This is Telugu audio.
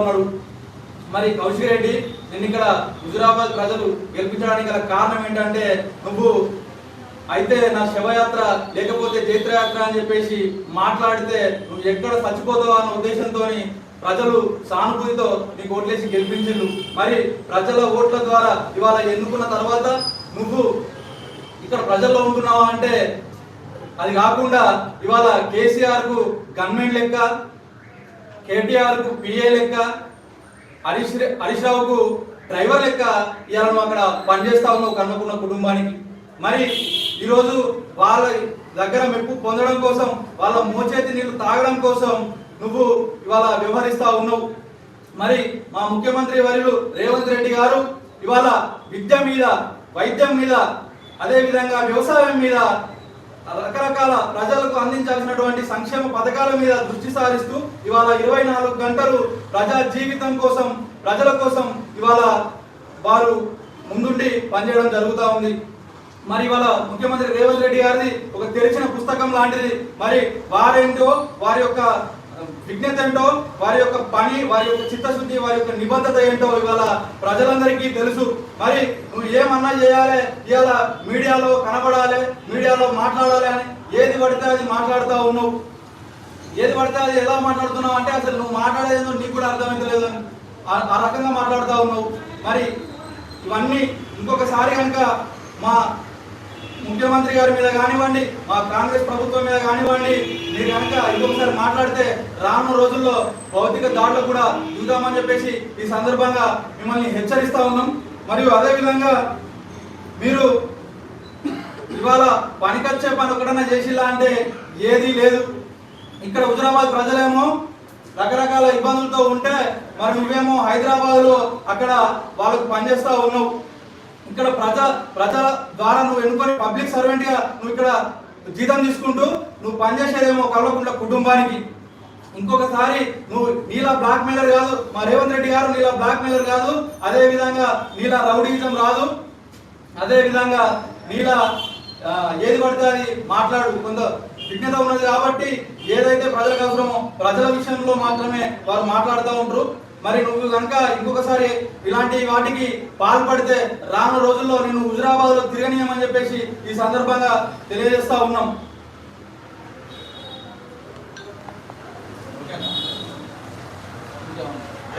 ఉన్నాడు మరి కౌశిక్ రెడ్డి నేను ఇక్కడ హుజురాబాద్ ప్రజలు గెలిపించడానికి గల కారణం ఏంటంటే నువ్వు అయితే నా శవయాత్ర లేకపోతే చైత్రయాత్ర అని చెప్పేసి మాట్లాడితే నువ్వు ఎక్కడ చచ్చిపోతావు అన్న ఉద్దేశంతో ప్రజలు సానుభూతితో నీకు ఓట్లేసి గెలిపించిండు మరి ప్రజల ఓట్ల ద్వారా ఇవాళ ఎన్నుకున్న తర్వాత నువ్వు ఇక్కడ ప్రజల్లో ఉంటున్నావా అంటే అది కాకుండా ఇవాళ కేసీఆర్కు గన్మెన్ లెక్క కేటీఆర్కు పిఏ లెక్క హరీష్ హరీష్ రావుకు డ్రైవర్ లెక్క ఇవాళ నువ్వు అక్కడ పనిచేస్తా ఉన్నావు కన్నుకున్న కుటుంబానికి. మరి ఈరోజు వాళ్ళ దగ్గర మెప్పు పొందడం కోసం వాళ్ళ మోచేతి నీళ్ళు తాగడం కోసం నువ్వు ఇవాళ వ్యవహరిస్తా ఉన్నావు. మరి మా ముఖ్యమంత్రి వర్యులు రేవంత్ రెడ్డి గారు ఇవాళ విద్య మీద వైద్యం మీద అదేవిధంగా వ్యవసాయం మీద రకరకాల ప్రజలకు అందించాల్సినటువంటి సంక్షేమ పథకాల మీద దృష్టి సారిస్తూ ఇవాళ ఇరవై నాలుగు గంటలు ప్రజా జీవితం కోసం ప్రజల కోసం ఇవాళ వారు ముందుండి పనిచేయడం జరుగుతూ ఉంది. మరి ఇవాళ ముఖ్యమంత్రి రేవంత్ రెడ్డి గారిది ఒక తెరిచిన పుస్తకం లాంటిది. మరి వారేంటో వారి యొక్క విజ్ఞత ఏంటో వారి యొక్క పని వారి యొక్క చిత్తశుద్ధి వారి యొక్క నిబద్ధత ఏంటో ఇవాళ ప్రజలందరికీ తెలుసు. మరి నువ్వు ఏమన్నా చేయాలి? ఇవాళ మీడియాలో కనబడాలి మీడియాలో మాట్లాడాలి అని ఏది పడితే అది మాట్లాడుతూ ఉన్నావు? ఏది పడితే అది ఎలా మాట్లాడుతున్నావు అంటే అసలు నువ్వు మాట్లాడేదో నీకు కూడా అర్థమవుతలేదు అని. ఆ- ఆ రకంగా మాట్లాడుతూ ఉన్నావు. మరి ఇవన్నీ ఇంకొకసారి కనుక మా ముఖ్యమంత్రి గారి మీద కానివ్వండి మా కాంగ్రెస్ ప్రభుత్వం మీద కానివ్వండి మీరు కనుక ఇంకొకసారి మాట్లాడితే రానున్న రోజుల్లో భౌతిక దాడులు కూడా చూద్దామని చెప్పేసి ఈ సందర్భంగా మిమ్మల్ని హెచ్చరిస్తా ఉన్నాం. మరియు అదేవిధంగా మీరు ఇవాళ పనికొచ్చే పని ఒకటన్నా చేసిలా అంటే ఏదీ లేదు. ఇక్కడ హుజరాబాద్ ప్రజలేమో రకరకాల ఇబ్బందులతో ఉంటే మరి నువ్వేమో హైదరాబాద్లో అక్కడ వాళ్ళకు పనిచేస్తూ ఉన్నావు. ఇక్కడ ప్రజా ప్రజల ద్వారా నువ్వు ఎన్నుకొని పబ్లిక్ సర్వెంట్గా నువ్వు ఇక్కడ జీతం తీసుకుంటూ నువ్వు పనిచేసేదేమో కలవకుండా కుటుంబానికి. ఇంకొకసారి నువ్వు నీలా బ్లాక్ మెయిలర్ కాదు మా రేవంత్ రెడ్డి గారు నీలా బ్లాక్ మెయిలర్ కాదు అదే విధంగా నీలా రౌడీజం రాదు అదే విధంగా నీలా ఏది పడితే అది మాట్లాడు కొంత విఘ్నత ఉన్నది కాబట్టి ఏదైతే ప్రజలకు అవసరమో ప్రజల విషయంలో మాత్రమే వారు మాట్లాడుతూ ఉంటారు మరి నువ్వు కనుక ఇంకొకసారి ఇలాంటి వాటికి పాల్పడితే రాను రోజుల్లో నేను హుజురాబాద్లో తిరగనీయమని చెప్పేసి ఈ సందర్భంగా తెలియజేస్తా ఉన్నాం.